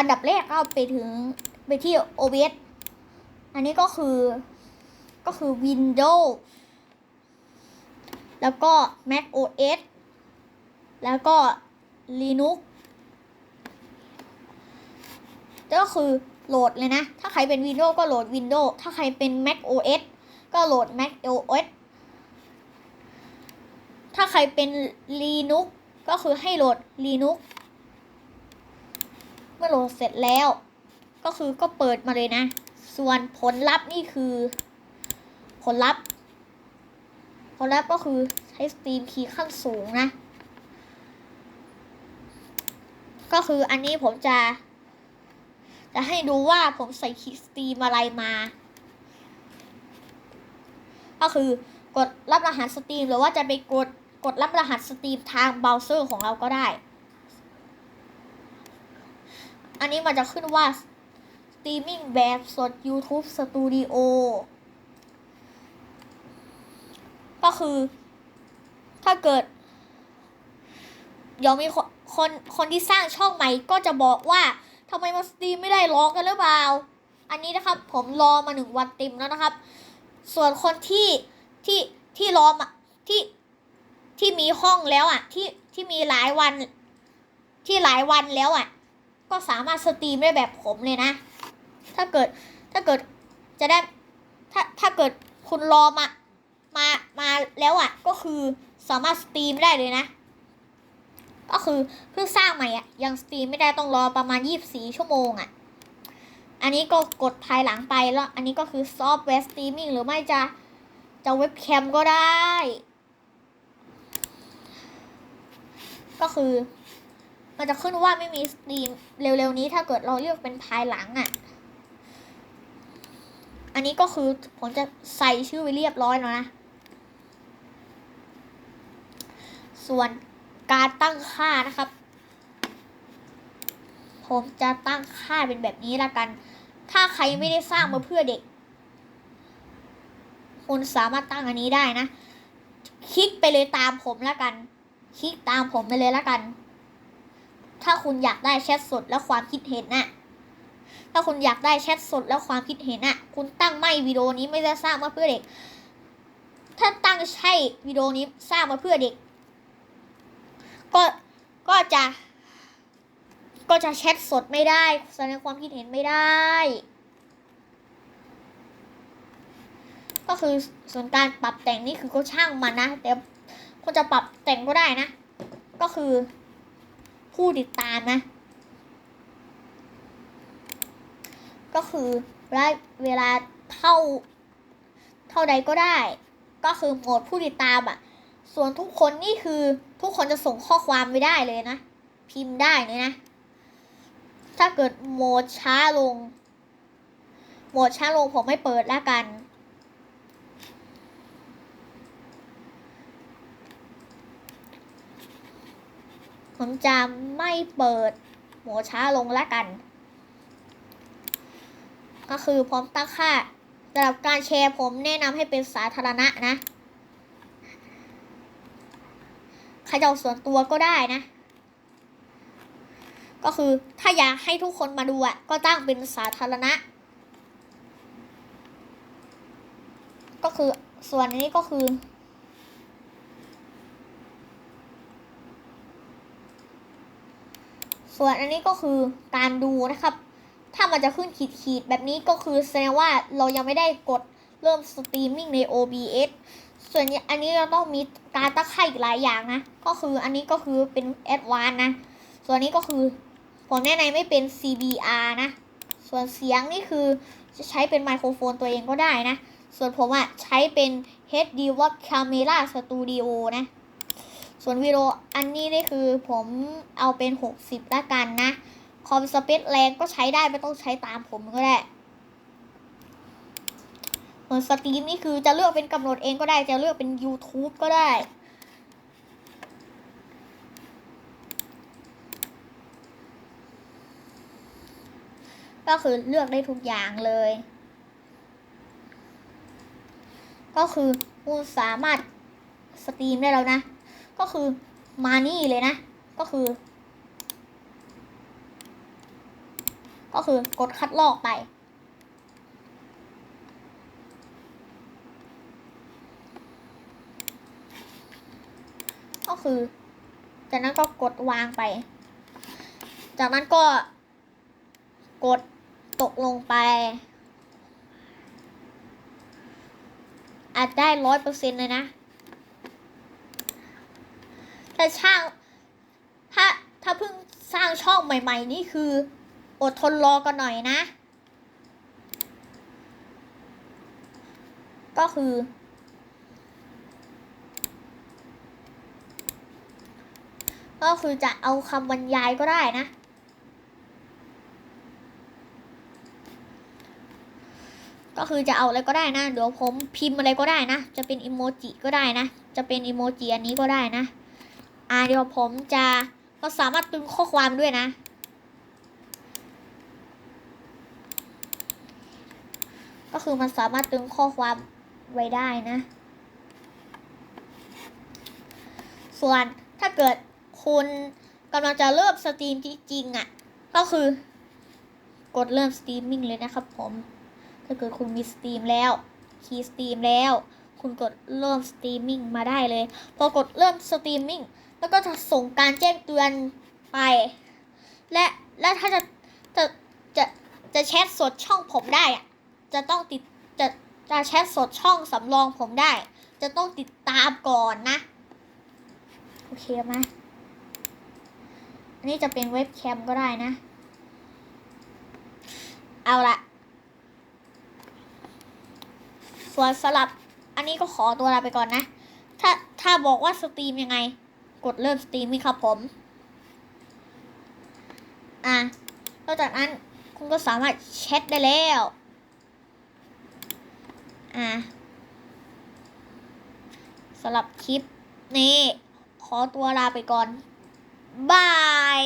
อันดับแรกก็ไปถึงไปที่ OBS อันนี้ก็คือก็คือ Windows แล้วก็ Mac OS แล้วก็ Linux ก็คือโหลดเลยนะ ถ้าใครเป็น Windows ก็โหลด Windows ถ้าใครเป็น Mac OS ก็โหลด Mac OS ถ้าใครเป็น Linux ก็คือให้โหลด Linux มื่อโหลดเสร็จแล้ว ก็คือก็เปิดมาเลยนะ ส่วนผลลัพธ์นี่คือ ผลลัพธ์ ผลลัพธ์ก็คือใช้สตรีมคีย์ขั้นสูงนะ ก็คืออันนี้ผมจะ จะให้ดูว่าผมใส่คีย์สตรีมอะไรมา ก็คือกดรับรหัสสตรีมหรือว่าจะไปกดกดรับรหัสสตรีมทางเบราว์เซอร์ของเราก็ได้ อันนี้มันจะขึ้นว่าสตรีมมิ่งแบบสด YouTube Studio ก็คือ ถ้าเกิดเดี๋ยวมีคนคนคนที่สร้างช่องใหม่ก็จะบอกว่าทำไมมาสตรีมไม่ได้รอกันหรือเปล่า อันนี้นะครับผมรอมาหนึ่งวันเต็มแล้วนะครับ ส่วนคนที่ที่ที่รอมาที่ที่มีห้องแล้วอะ ที่ที่มีหลายวัน ที่หลายวันแล้วอะ ก็สามารถสตรีมได้แบบผมเลยนะ ถ้าเกิดถ้าเกิดจะได้ถ้าถ้าเกิดคุณรอมามามาแล้วอะก็คือสามารถสตรีมได้เลยนะ ก็คือเพิ่งสร้างใหม่อะยังสตรีมไม่ได้ต้องรอประมาณ 24 ชั่วโมงอะอันนี้ก็กดภายหลังไปแล้ว อันนี้ก็คือซอฟต์แวร์สตรีมมิ่งหรือไม่จะจะเว็บแคมก็ได้ ก็คือ มันจะขึ้นว่าไม่มีสตรีมเร็วๆนี้ถ้าเกิดเราเลือกเป็นภายหลังอะ อันนี้ก็คือผมจะใส่ชื่อไว้เรียบร้อยแล้วนะ ส่วนการตั้งค่านะครับ ผมจะตั้งค่าเป็นแบบนี้ละกัน ถ้าใครไม่ได้สร้างมาเพื่อเด็ก คุณสามารถตั้งอันนี้ได้นะ คลิกไปเลยตามผมละกัน คลิกตามผมไปเลยละกัน ถ้าคุณอยากได้แชทสดและความคิดเห็นน่ะ ถ้าคุณอยากได้แชทสดและความคิดเห็นน่ะ คุณตั้งไม่วิดีโอนี้ไม่ได้สร้างมาเพื่อเด็ก ถ้าตั้งใช่วิดีโอนี้สร้างมาเพื่อเด็ก ก็ก็จะ ก็จะแชทสดไม่ได้แสดงความคิดเห็นไม่ได้ ก็คือส่วนการปรับแต่งนี่คือก็ช่างมันนะแต่คุณจะปรับแต่งก็ได้นะ ก็คือ ผู้ติดตามนะ ก็คือเวลาเวลาเท่า เท่าใดก็ได้ ก็คือโหมดผู้ติดตามอะ่ะ ส่วนทุกคนนี่คือทุกคนจะส่งข้อความไม่ได้เลยนะ พิมพ์ได้เลยนะ ถ้าเกิดโหมดช้าลง โหมดช้าลงผมไม่เปิดแล้วกัน ผมจะไม่เปิดโหมดช้าลงแล้วกัน ก็คือพร้อมตั้งค่าสำหรับการแชร์ผมแนะนำให้เป็นสาธารณะนะใครจะเอาส่วนตัวก็ได้นะ ก็คือถ้าอยากให้ทุกคนมาดูอะ ก็ตั้งเป็นสาธารณะ ก็คือส่วนนี้ก็คือ ส่วนอันนี้ก็คือการดูนะครับ ถ้ามันจะขึ้นขีดขีดๆแบบนี้ก็คือแสดงว่าเรายังไม่ได้กดเริ่มสตรีมมิ่งใน OBS ส่วนอันนี้เราต้องมีการตั้งค่าอีกหลายอย่างนะ ก็คืออันนี้ก็คือเป็น advance นะ ส่วนนี้ก็คือผมแนะนำไม่เป็น CBR นะ ส่วนเสียงนี่คือจะใช้เป็นไมโครโฟนตัวเองก็ได้นะ ส่วนผมอะใช้เป็น HD w a t Camera Studio นะ ส่วนวิดีโออันนี้นี่คือผมเอาเป็น 60ละกันนะ คอมสเปคแรงก็ใช้ได้ไม่ต้องใช้ตามผมก็ได้เหมือนสตรีมนี่คือจะเลือกเป็นกำหนดเองก็ได้จะเลือกเป็น YouTube ก็ได้ก็คือเลือกได้ทุกอย่างเลย ก็คือคุณสามารถสตรีมได้แล้วนะ ก็คือมานี่เลยนะ ก็คือ ก็คือกดคัดลอกไป ก็คือ จากนั้นก็กดวางไป จากนั้นก็ กดตกลงไป อาจได้ร้อยเปอร์เซ็นต์เลยนะ แต่ช่าง ถ้าถ้าเพิ่งสร้างช่องใหม่ ๆ นี่คือ อดทนรอกันหน่อยนะ ก็คือ ก็คือจะเอาคำบรรยายก็ได้นะก็คือจะเอาอะไรก็ได้นะ เดี๋ยวผมพิมพ์อะไรก็ได้นะ จะเป็นอิโมจิก็ได้นะ จะเป็นอิโมจิอันนี้ก็ได้นะ อ่าเดี๋ยวผมจะก็สามารถตึงข้อความด้วยนะ ก็คือมันสามารถตึงข้อความไว้ได้นะ ส่วนถ้าเกิดคุณกำลังจะเริ่มสตรีมจริงๆอะ ก็คือกดเริ่มสตรีมมิ่งเลยนะครับผม ถ้าเกิดคุณมีสตรีมแล้ว คีย์สตรีมแล้ว คุณกดเริ่มสตรีมมิ่งมาได้เลย พอกดเริ่มสตรีมมิ่ง แล้วก็จะส่งการแจ้งเตือนไป และและถ้าจะจะจะจะแชทสดช่องผมได้อะจะต้องติดจะจะแชทสดช่องสำรองผมได้ จะต้องติดตามก่อนนะ โอเคไหมอันนี้จะเป็นเว็บแคมก็ได้นะ เอาละส่วนสลับอันนี้ก็ขอตัวลาไปก่อนนะ ถ้าถ้าบอกว่าสตรีมยังไง กดเริ่มสตรีมมี่ครับผม อะนอกจากนั้นคุณก็สามารถแชทได้แล้ว อะสำหรับคลิปนี้ ขอตัวลาไปก่อน บาย